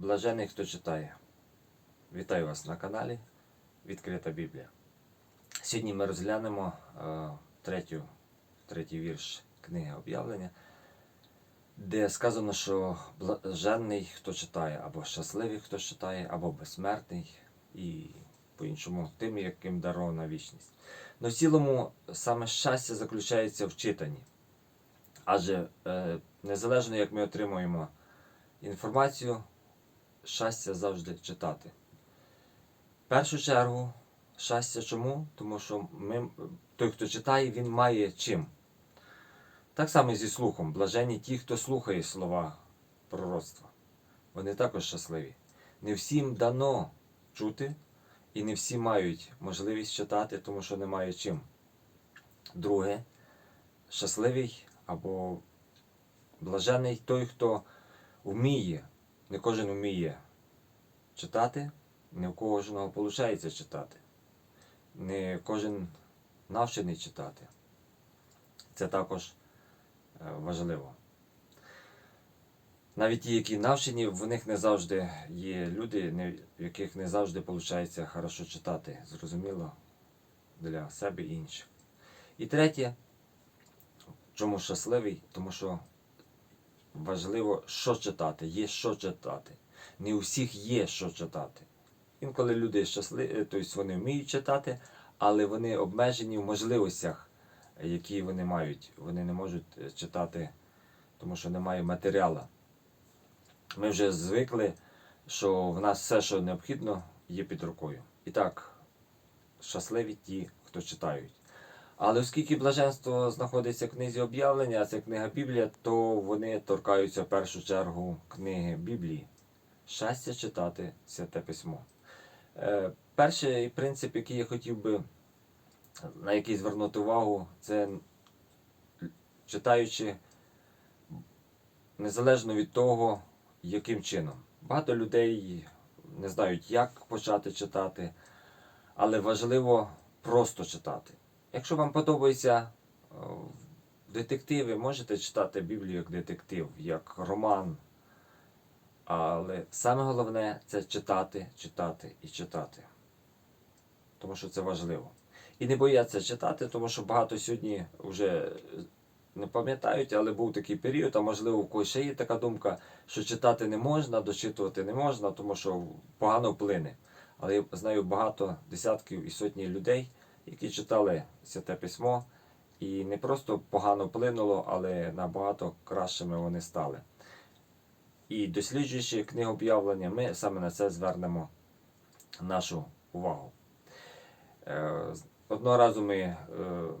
Блажений, хто читає. Вітаю вас на каналі Відкрита Біблія. Сьогодні ми розглянемо е, третю, третій вірш книги об'явлення, де сказано, що блаженний, хто читає, або щасливий, хто читає, або безсмертний, і по-іншому тим, яким дарована вічність. Но в цілому саме щастя заключається в читанні. Адже е, незалежно як ми отримуємо інформацію, щастя завжди читати. В першу чергу, щастя чому? Тому що ми, той, хто читає, він має чим. Так само і зі слухом. Блажені ті, хто слухає слова пророцтва. Вони також щасливі. Не всім дано чути, і не всі мають можливість читати, тому що немає чим. Друге, щасливий або блажений той, хто вміє, не кожен вміє читати, не в кожного виходить читати. Не кожен навчений читати. Це також е, важливо. Навіть ті, які навчені, в них не завжди є люди, в яких не завжди виходить хорошо читати. Зрозуміло для себе і інших. І третє, чому щасливий? Тому що важливо, що читати, є що читати. Не у всіх є що читати. Інколи люди щасливі, тобто вони вміють читати, але вони обмежені в можливостях, які вони мають. Вони не можуть е, читати, тому що немає матеріалу. Ми вже звикли, що в нас все, що необхідно, є під рукою. І так, щасливі ті, хто читають. Але оскільки блаженство знаходиться в книзі об'явлення, це книга Біблія, то вони торкаються в першу чергу книги Біблії. Щастя читати святе письмо. Е, перший принцип, який я хотів би на який звернути увагу, це читаючи незалежно від того, яким чином. Багато людей не знають, як почати читати, але важливо просто читати. Якщо вам подобається е, детективи, можете читати Біблію як детектив, як роман. Але саме головне це читати, читати і читати. Тому що це важливо. І не бояться читати, тому що багато сьогодні вже не пам'ятають, але був такий період, а можливо в когось ще є така думка, що читати не можна, дочитувати не можна, тому що погано вплине. Але я знаю багато десятків і сотні людей, які читали святе письмо, і не просто погано вплинуло, але набагато кращими вони стали. І досліджуючи книгу об'явлення, ми саме на це звернемо нашу увагу. Е, Одного разу ми е,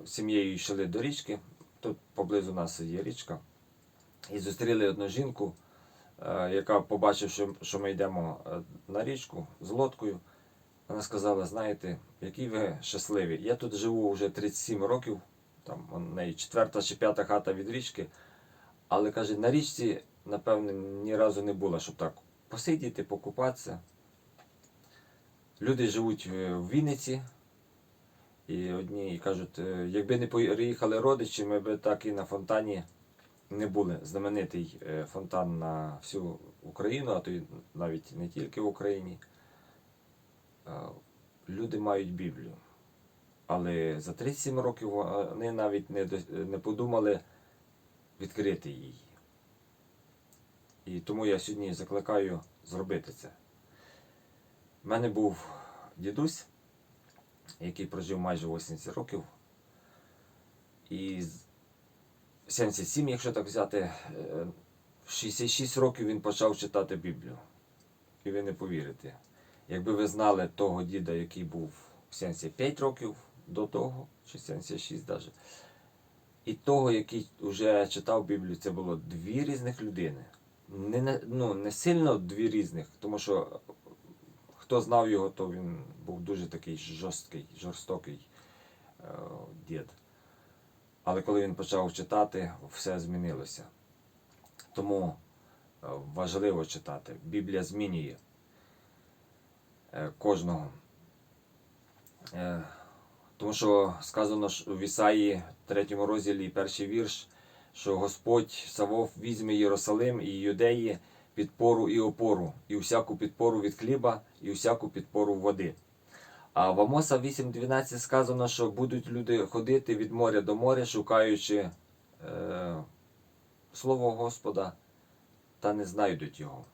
з сім'єю йшли до річки, тут поблизу нас є річка, і зустріли одну жінку, е, яка, побачивши, що ми йдемо на річку з лодкою, вона сказала: знаєте, які ви щасливі. Я тут живу вже 37 років, там у неї четверта чи п'ята хата від річки, але каже, на річці, напевне, ні разу не було, щоб так посидіти, покупатися. Люди живуть е, в Вінниці. І одні кажуть, е, якби не приїхали родичі, ми б так і на фонтані не були. Знаменитий е, фонтан на всю Україну, а то навіть не тільки в Україні. Е, Люди мають Біблію. Але за 37 років вони навіть не, не подумали відкрити її. І тому я сьогодні закликаю зробити це. У мене був дідусь, який прожив майже 80 років. І 77, якщо так взяти, е, в 66 років він почав читати Біблію. І ви не повірите. Якби ви знали того діда, який був 75 років до того, чи 76 навіть, і того, який вже читав Біблію, це було дві різних людини. Не, ну, не сильно дві різних, тому що хто знав його, то він був дуже такий жорсткий, жорстокий е, дід. Але коли він почав читати, все змінилося. Тому е, важливо читати. Біблія змінює кожного. Е, тому що сказано в Ісаї, 3 розділі, перший вірш, що Господь Савов візьме Єрусалим і юдеї підпору і опору, і всяку підпору від хліба, і всяку підпору води. А в Амоса 8.12 сказано, що будуть люди ходити від моря до моря, шукаючи е, слово Господа, та не знайдуть його.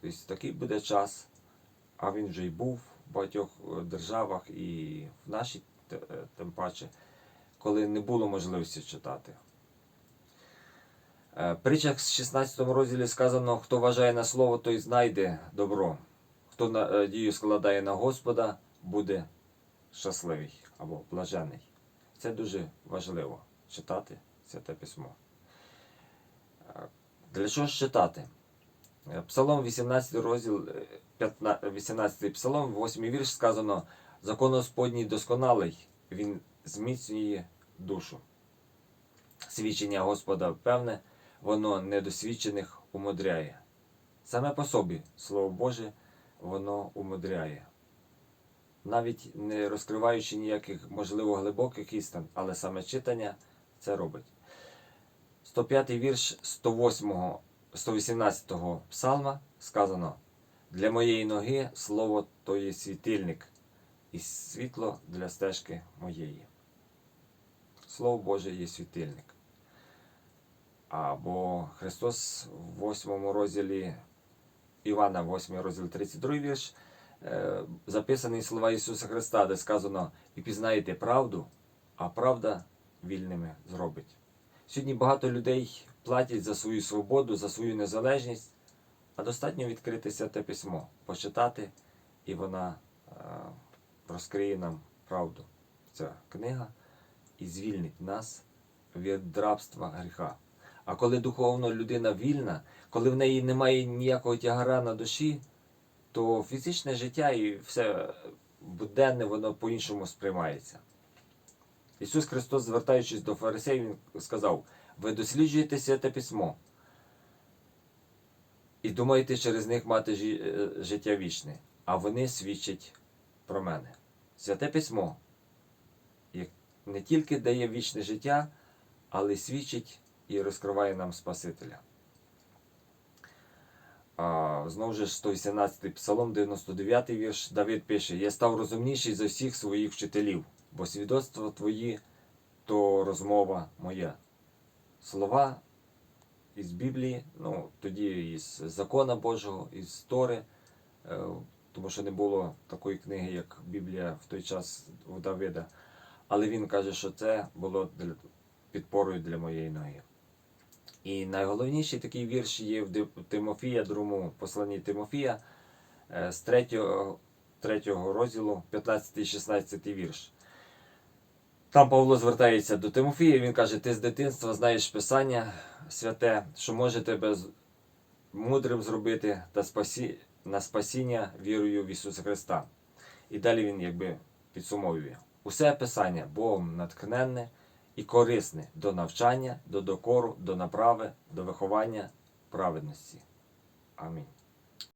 Тобто такий буде час, а він вже й був в багатьох е, державах і в нашій е, тим паче, коли не було можливості читати. Е, В притчах з 16 розділі сказано, хто вважає на слово, той знайде добро. Хто надію складає на Господа, буде щасливий або блажений. Це дуже важливо читати Святе Письмо. Для чого ж читати? Е, Псалом 18 розділ, е, 15 18 псалом, 8 вірш сказано: Закон Господній досконалий, він зміцнює душу. Свідчення Господа певне, воно недосвідчених умудряє. Саме по собі, Слово Боже, воно умудряє. Навіть не розкриваючи ніяких, можливо, глибоких істин, але саме читання це робить. 105 вірш 108, 118 псалма сказано: Для моєї ноги слово то є світильник, і світло для стежки моєї. Слово Боже є світильник. Або Христос в 8 розділі Івана, 8 розділ 32 вірш, е, записані слова Ісуса Христа, де сказано: І пізнаєте правду, а правда вільними зробить. Сьогодні багато людей платять за свою свободу, за свою незалежність, а достатньо відкрити святе письмо, почитати, і вона е, розкриє нам правду. Ця книга і звільнить нас від рабства гріха. А коли духовно людина вільна, коли в неї немає ніякого тягара на душі, то фізичне життя і все буденне, воно по-іншому сприймається. Ісус Христос, звертаючись до фарисеїв, Він сказав: ви досліджуєте святе письмо і думаєте через них мати е, життя вічне, а вони свідчать про мене. Святе письмо не тільки дає вічне життя, але свідчить і розкриває нам Спасителя. А, знову ж 118 Псалом, 99 вірш, Давид пише: Я став розумніший за всіх своїх вчителів, бо свідоцтво твої то розмова моя. Слова із Біблії, ну, тоді із Закона Божого, із Тори, е, тому що не було такої книги, як Біблія в той час у Давида. Але він каже, що це було підпорою для моєї ноги. І найголовніший такий вірш є в Тимофія, другому посланні Тимофія е, з 3, 3 розділу, 15-16 вірш. Там Павло звертається до Тимофія, він каже: Ти з дитинства знаєш Писання святе, що може тебе мудрим зробити та спасі... на спасіння вірою в Ісуса Христа. І далі він якби підсумовує. Усе Писання Богом натхненне і корисне до навчання, до докору, до направи, до виховання праведності. Амінь.